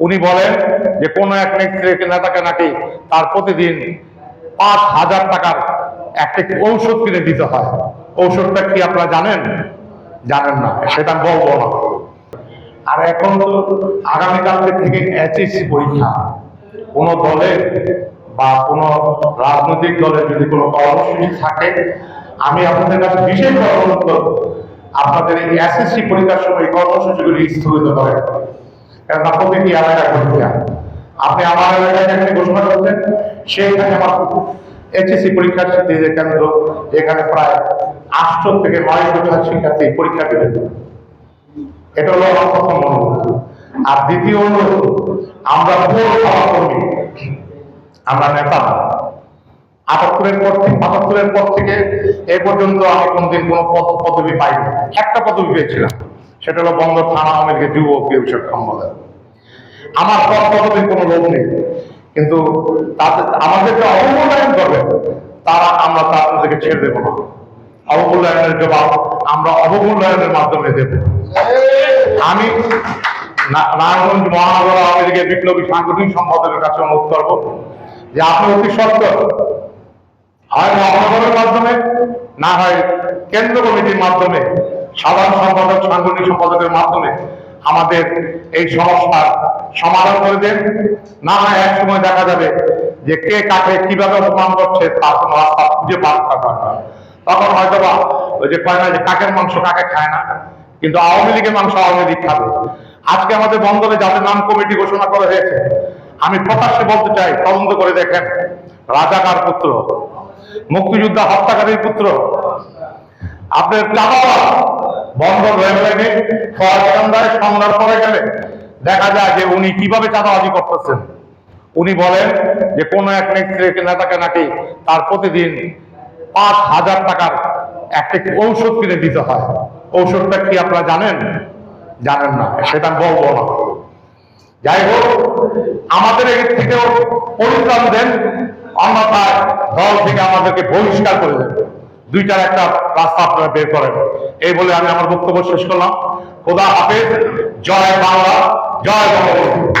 উনি বলেন যে কোনো এক নেতাকে নাকি তার প্রতিদিন পাঁচ হাজার টাকার একটা ঔষধ কিনে দিতে হয়। ঔষধটা কি আপনারা জানেন? জানেন না, সেটা বলব না। আর এখন তো আগামীকাল থেকে এইচএসসি পরীক্ষা। কোনো দলের বা কোনো রাজনৈতিক দলের যদি কোনো কর্মসূচি থাকে, আমি আপনাদের কাছে বিশেষ অনুরোধ করব, আপনাদের এই এসএসসি পরীক্ষার সময় কর্মসূচিগুলি স্থগিত করেন। পরীক্ষা আপনি আমার এলাকায় ঘোষণা করছেন সেইখানে আমার পরীক্ষার যে কেন্দ্র, এখানে প্রায় আটশো থেকে নয়শো শিক্ষার্থী পরীক্ষা এটা আমার প্রথম আর দ্বিতীয় অনুরোধ আমরা আমরা নেতা। আটাত্তরের পর থেকে আটাত্তরের পর থেকে এ পর্যন্ত আমি কোনদিন কোনো পদ পদবি পাইনি। একটা পদবি পেয়েছিলাম। সেটা হলো বন্দর থানা আওয়ামী যুব বিষয়ক সম্মেলন আমার পদ পদবির কোনো লোক নেই। কিন্তু তাদের, আমাদেরকে অবমূল্যায়ন করবে, তারা আমরা তাদেরকে ছেড়ে দেবো না। অবমূল্যায়নের জবাব আমরা অবমূল্যায়নের মাধ্যমে দেব। আমি নারায়ণগঞ্জ মহানগর আওয়ামী লীগের বিপ্লবী সাংগঠনিক সম্পাদকের কাছে অনুরোধ করব যে আপনি অতি সত্তর হয় মহানগরের মাধ্যমে, না হয় কেন্দ্র কমিটির মাধ্যমে সাধারণ সম্পাদক, সাংগঠনিক সম্পাদকের মাধ্যমে আমাদের এই সমস্যার সমাধান করে দেন। না হয় এক সময় দেখা যাবে যে কে কাকে কীভাবে অপমান করছে, তার কোনো রাস্তা খুঁজে পার করা না। তখন হয়তো বা ওই যে কয় না, যে কাকের মাংস কাকে খায় না, কিন্তু আওয়ামী লীগের মাংস আওয়ামী লীগ খাবে। আজকে আমাদের বন্দরে যাদের নাম কমিটি ঘোষণা করা হয়েছে, আমি প্রকাশ্যে বলতে চাই, তদন্ত করে দেখেন রাজাকার পুত্র? মুক্তিযোদ্ধা হত্যাকারীর পুত্র? আপনার চাপাবা বন্দর রেললাইনে খোয়ারকান্দায় সন্ধ্যার গেলে দেখা যায় যে উনি কীভাবে চাঁদাবাজি করতেছেন। উনি বলেন যে কোনো এক নেতাকে নাকি তার প্রতিদিন পাঁচ হাজার টাকার একটা ঔষধ কিনে দিতে হয়। ঔষধটা কি আপনারা জানেন? জানেন না, সেটা বলব না। যাই হোক, আমাদের এর থেকেও পরিত্রাণ দেন, অন্যথায় দল থেকে আমাদেরকে বহিষ্কার করে দেন। দুইটার একটা রাস্তা আপনারা বের করেন। এই বলে আমি আমার বক্তব্য শেষ করলাম। খোদা হাফেজ। জয় বাংলা। জয় বঙ্গবন্ধু।